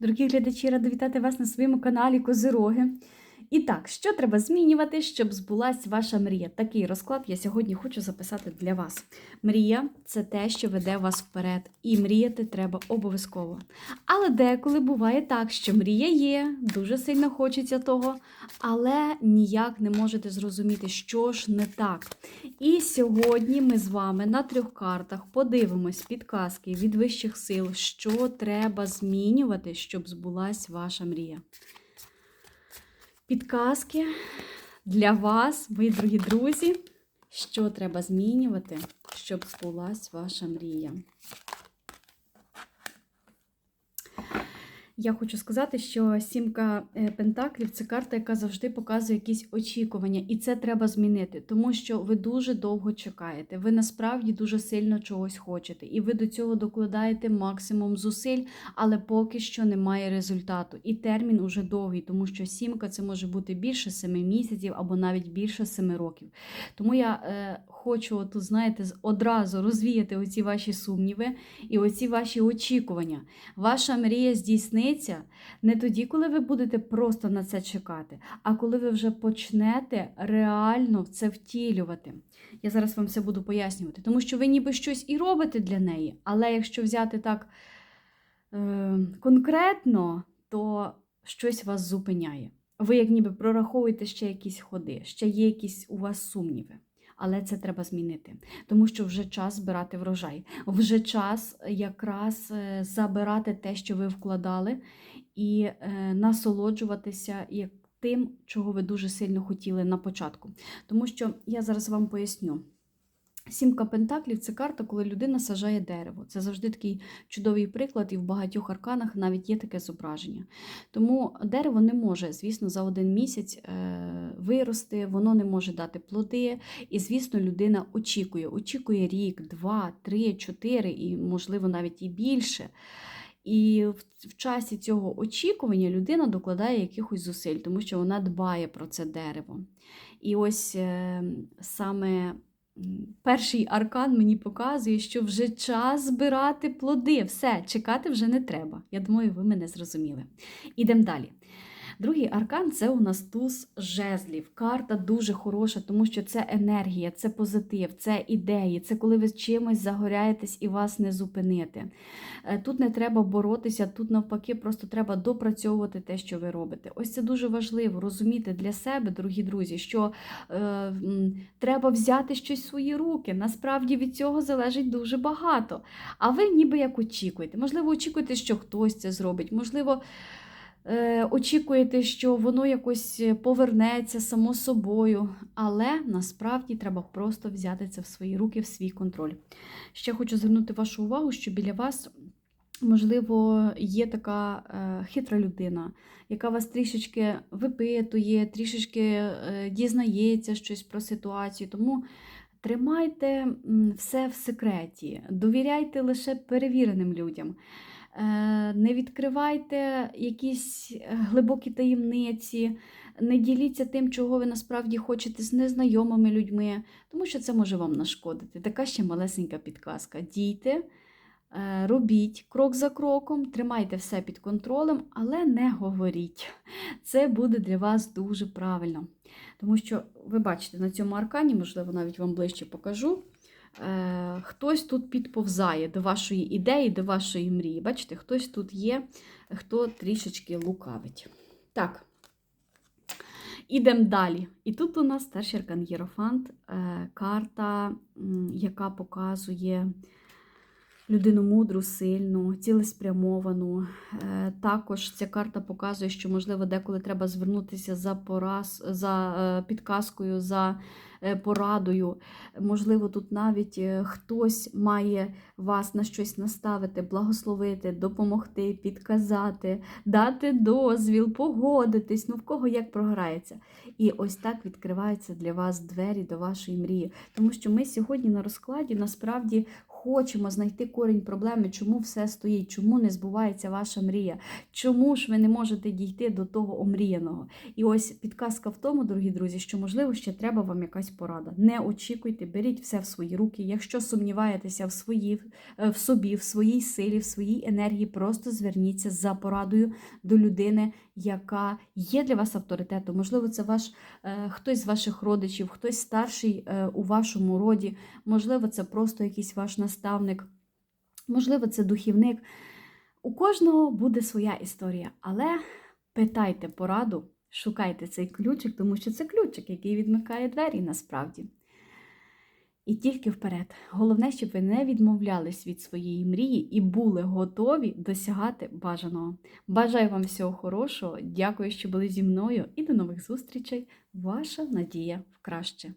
Дорогі глядачі, рада вітати вас на своєму каналі Козироги. І так, що треба змінювати, щоб збулась ваша мрія? Такий розклад я сьогодні хочу записати для вас. Мрія це те, що веде вас вперед, і мріяти треба обов'язково. Але деколи буває так, що мрія є, дуже сильно хочеться того, але ніяк не можете зрозуміти, що ж не так. І сьогодні ми з вами на трьох картах подивимось підказки від вищих сил, що треба змінювати, щоб збулась ваша мрія. Підказки для вас, мої дорогі друзі, що треба змінювати, щоб збулась ваша мрія. Я хочу сказати, що сімка е, пентаклів це карта, яка завжди показує якісь очікування, і це треба змінити, тому що ви дуже довго чекаєте. Ви насправді дуже сильно чогось хочете, і ви до цього докладаєте максимум зусиль, але поки що немає результату. І термін уже довгий, тому що сімка це може бути більше семи місяців або навіть більше семи років. Тому я е, хочу, отут, знаєте, одразу розвіяти оці ваші сумніви і оці ваші очікування. Ваша мрія здійсниться не тоді, коли ви будете просто на це чекати, а коли ви вже почнете реально в це втілювати. Я зараз вам все буду пояснювати, тому що ви ніби щось і робите для неї, але якщо взяти так е, конкретно, то щось вас зупиняє. Ви як ніби прораховуєте ще якісь ходи, ще є якісь у вас сумніви. Але це треба змінити, тому що вже час збирати врожай, вже час якраз е, забирати те, що ви вкладали, і е, насолоджуватися як тим, чого ви дуже сильно хотіли на початку. Тому що я зараз вам поясню. Сімка пентаклів це карта, коли людина сажає дерево. Це завжди такий чудовий приклад, і в багатьох арканах навіть є таке зображення. Тому дерево не може, звісно, за один місяць е, вирости, воно не може дати плоди. І, звісно, людина очікує, очікує рік, два, три, чотири, і, можливо, навіть і більше. І в, часі цього очікування людина докладає якихось зусиль, тому що вона дбає про це дерево. І ось е, саме перший аркан мені показує, що вже час збирати плоди. Все, чекати вже не треба. Я думаю, ви мене зрозуміли. Ідемо далі. Другий аркан це у нас туз жезлів. Карта дуже хороша, тому що це енергія, це позитив, це ідеї, це коли ви чимось загоряєтесь і вас не зупинити. Е, Тут не треба боротися, тут навпаки, просто треба допрацьовувати те, що ви робите. Ось це дуже важливо розуміти для себе, дорогі друзі, що е, треба взяти щось в свої руки. Насправді від цього залежить дуже багато. А ви ніби як очікуєте. Можливо, очікуєте, що хтось це зробить, можливо. Е, Очікуєте, що воно якось повернеться само собою, але насправді треба просто взяти це в свої руки, в свій контроль. Ще хочу звернути вашу увагу, що біля вас, можливо, є така е, хитра людина, яка вас трішечки випитує, трішечки е, дізнається щось про ситуацію. Тому тримайте все в секреті, довіряйте лише перевіреним людям. Е, Не відкривайте якісь е, глибокі таємниці, не діліться тим, чого ви насправді хочете з незнайомими людьми, тому що це може вам нашкодити. Така ще малесенька підказка. Дійте, е, робіть крок за кроком, тримайте все під контролем, але не говоріть. Це буде для вас дуже правильно. Тому що ви бачите, на цьому аркані, можливо, навіть вам ближче покажу. Е, Хтось тут підповзає до вашої ідеї, до вашої мрії. Бачите, хтось тут є, хто трішечки лукавить. Так, ідемо далі. І тут у нас старший аркан Єрофант, е, карта, яка показує людину мудру, сильну, цілеспрямовану. Е, Також ця карта показує, що, можливо, деколи треба звернутися за пораз, за е, підказкою, за е, порадою. Можливо, тут навіть хтось має вас на щось наставити, благословити, допомогти, підказати, дати дозвіл, погодитись, ну в кого як програється. І ось так відкриваються для вас двері до вашої мрії. Тому що ми сьогодні на розкладі насправді хочемо знайти корінь проблеми, чому все стоїть, чому не збувається ваша мрія, чому ж ви не можете дійти до того омріяного. І ось підказка в тому, дорогі друзі, що можливо ще треба вам якась порада. Не очікуйте, беріть все в свої руки. Якщо сумніваєтеся в свої, е, в собі, в своїй силі, в своїй енергії, просто зверніться за порадою до людини, яка є для вас авторитетом. Можливо, це ваш е, хтось з ваших родичів, хтось старший е, у вашому роді, можливо, це просто якийсь ваш наставник, можливо, це духівник. У кожного буде своя історія, але питайте пораду, шукайте цей ключик, тому що це ключик, який відмикає двері насправді. І тільки вперед. Головне, щоб ви не відмовлялись від своєї мрії і були готові досягати бажаного. Бажаю вам всього хорошого. Дякую, що були зі мною, і до нових зустрічей. Ваша надія в краще.